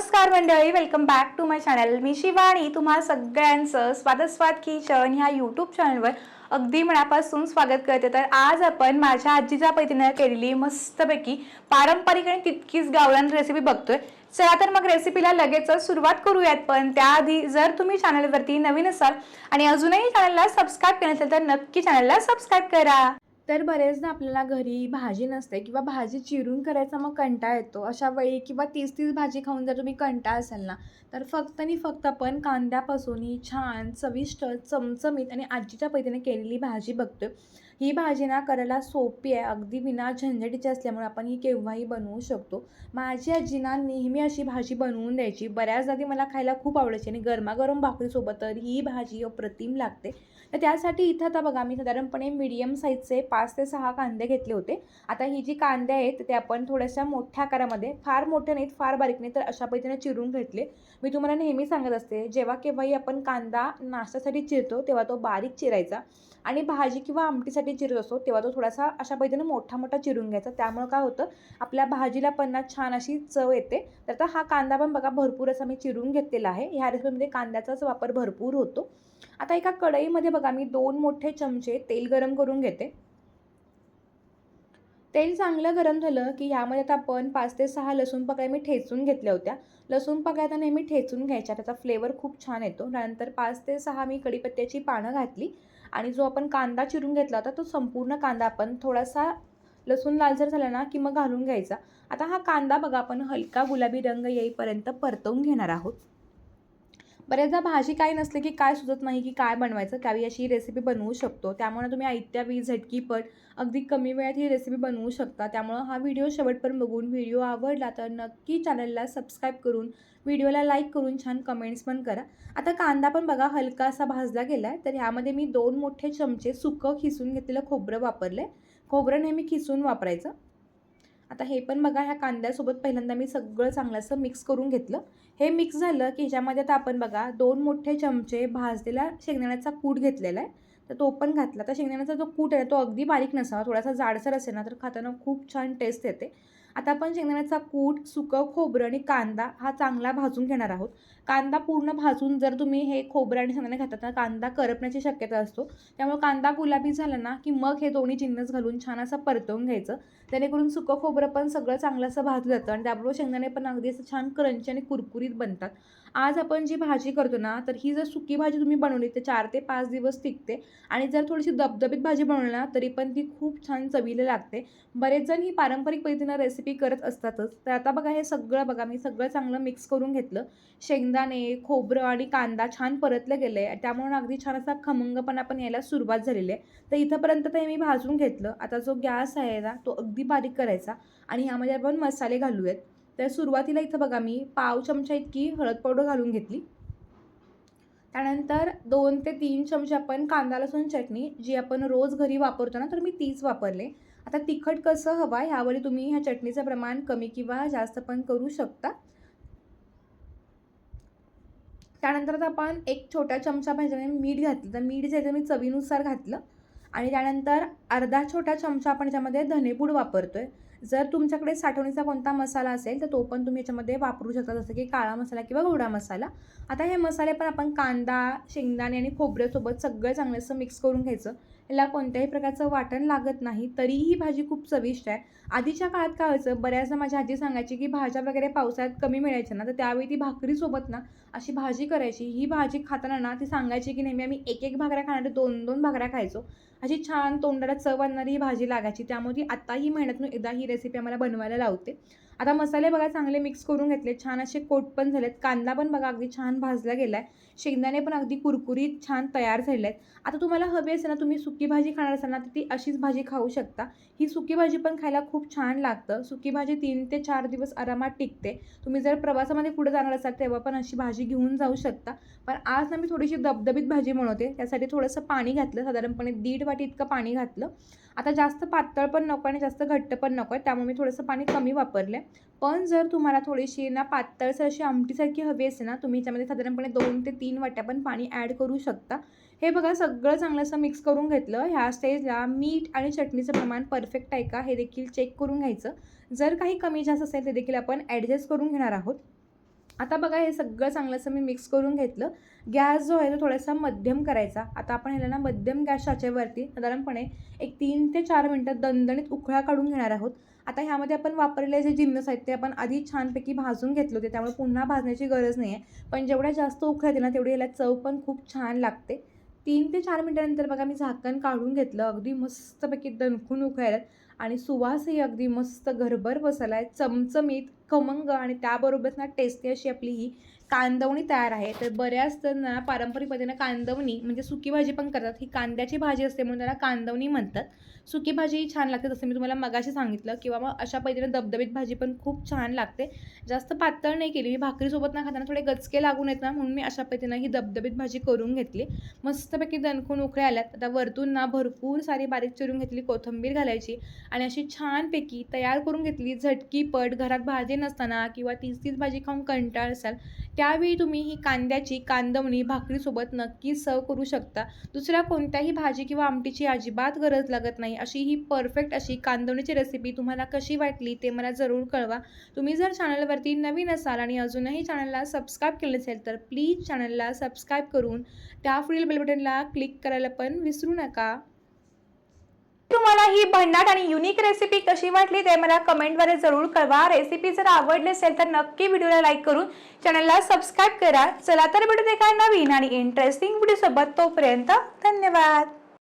नमस्कार मंडळी welcome back to my channel मी शिवानी तुम्हा सगळ्यांचं स्वागत स्वाद किचन ह्या यूट्यूब चॅनलवर अगदी मनापासून स्वागत करते. तर आज आपण माझ्या आजीच्या पद्धतीनं केलेली मस्तपैकी पारंपरिक आणि तितकीच गावरान रेसिपी बघतोय. चला तर मग रेसिपीला लगेचच सुरुवात करूयात पण त्याआधी जर तुम्ही चॅनलवरती नवीन असाल आणि अजूनही चॅनलला सबस्क्राईब केलं असेल तर नक्की चॅनलला सबस्क्राईब करा. तर बरेचदा आपल्याला घरी भाजी नसते किंवा भाजी चिरून करायचा मग कंटाळा येतो. अशा वेळी किंवा तीस तीस भाजी खाऊन जर तुम्ही कंटाळ असाल ना तर फक्त आणि फक्त आपण कांद्यापासून ही छान चविष्ट चमचमीत आणि आजीच्या पैतीने केलेली भाजी बघतो ही भाजी ना करायला सोपी आहे. अगदी विना झंझटीची असल्यामुळे आपण ही केव्हाही बनवू शकतो. माझी आजी ना नेहमी अशी भाजी बनवून द्यायची. बऱ्याचदा ती मला खायला खूप आवडायची आणि गरमागरम भाकरीसोबत तर ही भाजी अप्रतिम लागते. तर त्यासाठी इथं आता बघा मी साधारणपणे मीडियम साईजचे पाच ते सहा कांदे घेतले होते. आता ही जी कांदे आहेत ते आपण थोड्याशा मोठ्या आकारामध्ये फार मोठे नाहीत फार बारीक नाहीत तर अशा पद्धतीने चिरून घेतले. मी तुम्हाला नेहमी सांगत असते जेव्हा केव्हाही आपण कांदा नाश्त्यासाठी चिरतो तेव्हा तो बारीक चिरायचा. आणि भाजी किंवा आमटीसाठी चिरत असतो तेव्हा तो थोडासा अशा पद्धतीने मोठा मोठा चिरून घ्यायचा. त्यामुळं काय होतं आपल्या भाजीला पण ना छान अशी चव येते. तर आता हा कांदा पण बघा भरपूर असा मी चिरून घेतलेला आहे. ह्या रेसिपीमध्ये कांद्याचाच वापर भरपूर होतो. आता एका कढईमध्ये बघा मी दोन मोठे चमचे तेल गरम करून घेते. तेल चांगलं गरम झालं की ह्यामध्ये आता आपण पाच ते सहा लसूण पकाय मी ठेचून घेतल्या होत्या. लसूण पकाय तर नेहमी ठेचून घ्यायच्या त्याचा फ्लेवर खूप छान येतो. त्यानंतर पाच ते सहा मी कढीपत्त्याची पानं घातली आणि जो आपण कांदा चिरून घेतला होता तो संपूर्ण कांदा आपण थोडासा लसूण लालसर झाला ना की मग घालून घ्यायचा. आता हा कांदा बघा आपण हलका गुलाबी रंग येईपर्यंत परतवून घेणार आहोत. बऱ्याचदा भाजी काय नसले की काय सुचत नाही की काय बनवायचं त्यावेळी अशी रेसिपी बनवू शकतो. त्यामुळे तुम्ही आयत्या वीज झटकीपट अगदी कमी वेळात ही रेसिपी बनवू शकता. त्यामुळं हा व्हिडिओ शेवटपर्यंत बघून व्हिडिओ आवडला तर नक्की चॅनलला सबस्क्राईब करून व्हिडिओला लाईक करून छान कमेंट्स पण करा. आता कांदा पण बघा हलका असा भाजला गेला आहे तर ह्यामध्ये मी दोन मोठे चमचे सुकं खिसून घेतलेलं खोबरं वापरलं खोबरं नेहमी खिसून वापरायचं. आता हे पण बघा ह्या कांद्यासोबत पहिल्यांदा मी सगळं चांगलं असं मिक्स करून घेतलं. हे मिक्स झालं की ह्याच्यामध्ये आता आपण बघा दोन मोठे चमचे भाजलेला शेंगदाण्याचा कूट घेतलेला आहे. तर तो पण घातला. तर शेंगदाण्याचा जो कूट आहे तो अगदी बारीक नसावा. थोडासा जाडसर असेल ना तर खाताना खूप छान टेस्ट येते. आता आपण शेंगदाण्याचा कूट सुकं खोबरं आणि कांदा हा चांगला भाजून घेणार आहोत. कांदा पूर्ण भाजून जर तुम्ही हे खोबरं आणि शेंगदाणे खातात तर कांदा करपण्याची शक्यता असतो. त्यामुळे कांदा गुलाबी झाला ना की मग हे दोन्ही जिन्नस घालून छान असं परतवून घ्यायचं. जेणेकरून सुकं खोबरं पण सगळं चांगलं असं भाजलं जातं आणि त्याबरोबर शेंगदाणे पण अगदी असं छान क्रंची आणि कुरकुरीत बनतात. आज आपण जी भाजी करतो ना तर ही जर सुकी भाजी तुम्ही बनवली तर चार ते पाच दिवस टिकते. आणि जर थोडीशी दबदबीत भाजी बनवली ना तरी पण ती खूप छान चवीला लागते. बरेच जण ही पारंपरिक पद्धतीनं रेसिपी रेसिपी करत असतातच. तर आता बघा हे सगळं बघा मी सगळं चांगलं मिक्स करून घेतलं. शेंगदाणे खोबरं आणि कांदा छान परतलं गेलं. आहे त्यामुळे अगदी छान असा खमंगपणा पण यायला सुरुवात झालेली आहे. तर इथंपर्यंत ते मी भाजून घेतलं. आता जो गॅस आहे ना तो अगदी बारीक करायचा आणि ह्यामध्ये आपण मसाले घालूयात. तर सुरुवातीला इथं बघा मी पाव चमचा इतकी हळद पावडर घालून घेतली. त्यानंतर दोन ते तीन चमचे आपण कांदा लसूण चटणी जी आपण रोज घरी वापरतो ना तर मी तीच वापरले. आता तिखट कसं हवं आहे ह्यावर तुम्ही ह्या चटणीचं प्रमाण कमी किंवा जास्त पण करू शकता. त्यानंतर आता आपण एक छोटा चमचा भाज्याने मीठ घातलं. तर मीठ जे मी चवीनुसार घातलं. आणि त्यानंतर अर्धा छोटा चमचा आपण याच्यामध्ये धनेपूड वापरतो आहे जर तुमच्याकडे साठवणीचा कोणता मसाला असेल तर तो पण तुम्ही याच्यामध्ये वापरू शकता. जसं की काळा मसाला किंवा गोडा मसाला. आता हे मसाले पण आपण कांदा शेंगदाणे आणि खोबऱ्यासोबत सगळं चांगलं असं मिक्स करून घ्यायचं. याला कोणत्याही प्रकारचं वाटण लागत नाही तरीही ही भाजी खूप चविष्ट आहे. आधीच्या काळात काय व्हायचं बऱ्याचदा माझी आजी सांगायची की भाज्या वगैरे पावसाळ्यात कमी मिळायच्या ना तर त्यावेळी ती भाकरीसोबत ना अशी भाजी करायची. ही भाजी खाताना ना ती सांगायची की नेहमी आम्ही एक एक भाकऱ्या खाणारे दोन दोन भाकऱ्या खायचो. अशी छान तोंडाला चव आणणारी ही भाजी लागायची. त्यामुळे ती आत्ताही महिन्यातून एकदा ही रेसिपी आम्हाला बनवायला लावते. आता मसाले बघा चांगले मिक्स करून घेतले छान असे कोट पण झालेत. कांदा पण बघा अगदी छान भाजला गेला आहे शेंगदाणे पण अगदी कुरकुरीत छान तयार झाले आहेत आता तुम्हाला हवी असेल ना तुम्ही सुकी भाजी खाणार असाल ना तर ती अशीच भाजी खाऊ शकता. ही सुकी भाजी पण खायला खूप छान लागतं. सुकी भाजी तीन ते चार दिवस आरामात टिकते. तुम्ही जर प्रवासामध्ये पुढे जाणार असाल तेव्हा पण अशी भाजी घेऊन जाऊ शकता. पण आज ना मी थोडीशी दबदबीत भाजी म्हणवते त्यासाठी थोडंसं पाणी घातलं. साधारणपणे दीड वाटी इतकं पाणी घातलं. आता जास्त पातळ पण नको आणि जास्त घट्ट पण नको आहे. त्यामुळे मी थोडंसं पाणी कमी वापरलं पण जर तुम्हाला थोडीशी ना पातळसर अशी आमटीसारखी हवी असेल ना तुम्ही याच्यामध्ये साधारणपणे दोन ते तीन वाट्या पण पाणी ॲड करू शकता. हे बघा सगळं चांगलं असं मिक्स करून घेतलं. ह्या स्टेजला मीठ आणि चटणीचं प्रमाण परफेक्ट आहे का हे देखील चेक करून घ्यायचं. जर काही कमी जास्त असेल ते देखील आपण ॲडजस्ट करून घेणार आहोत. आता बघा हे सगळं चांगलं असं मी मिक्स करून घेतलं. गॅस जो आहे तो थोडासा मध्यम करायचा. आता आपण ह्याला ना मध्यम गॅस शाचेवरती साधारणपणे एक तीन ते चार मिनटं दणदणीत उखळा काढून घेणार आहोत. आता ह्यामध्ये आपण वापरलेले जे जिन्नस आहेत ते आपण आधी छानपैकी भाजून घेतले होते. त्यामुळे पुन्हा भाजण्याची गरज नाही आहे पण जेवढ्या जास्त उकळते ना तेवढी याला चव पण खूप छान लागते. तीन ते चार मिनटानंतर बघा मी झाकण काढून घेतलं. अगदी मस्तपैकी दणकून उकळायला आणि सुवासही अगदी मस्त घरभर बसला आहे चमचमीत खमंग आणि त्याबरोबरच ना टेस्टी अशी आपली ही कांदवणी तयार आहे. तर बऱ्याच जणांना पारंपरिक पद्धतीनं कांदवणी म्हणजे सुकी भाजी पण करतात. ही कांद्याची भाजी असते म्हणून त्याला कांदवणी म्हणतात. सुकी भाजी ही छान लागते. जसं मी तुम्हाला मगाशी सांगितलं किंवा मग अशा पद्धतीनं दबदबीत भाजी पण खूप छान लागते. जास्त पातळ नाही केली. मी भाकरीसोबत ना खाताना थोडे गचके लागून येत ना म्हणून मी अशा पद्धतीनं ही दबदबीत भाजी करून घेतली. मस्तपैकी दणकून उकळे आल्यात. आता वरतून ना भरपूर सारी बारीक चिरून घेतली कोथिंबीर घालायची आणि अशी छानपैकी तयार करून घेतली. झटकी पट घरात भाजी नसताना किंवा तीच तीच भाजी खाऊन कंटाळ असाल त्यावेळी तुम्ही ही कांद्याची कांदवणी भाकरीसोबत नक्की सर्व करू शकता. दुसऱ्या कोणत्याही भाजी किंवा आमटीची अजिबात गरज लागत नाही. अशी ही परफेक्ट अशी कांदवणीची रेसिपी तुम्हाला कशी वाटली ते मला जरूर कळवा. तुम्ही जर चॅनलवरती नवीन असाल आणि अजूनही चॅनलला सबस्क्राईब केलं नसेल तर प्लीज चॅनलला सबस्क्राईब करून त्या पुढील बेल बटनला क्लिक करायला पण विसरू नका. तुम्हाला ही भन्नाट आणि युनिक रेसिपी कशी वाटली ते मला कमेंटद्वारे जरूर कळवा. रेसिपी जर आवडली असेल तर नक्की व्हिडिओला लाईक करून चॅनलला सबस्क्राईब करा. चला तर भेटू एका नवीन आणि इंटरेस्टिंग व्हिडिओसोबत तोपर्यंत धन्यवाद.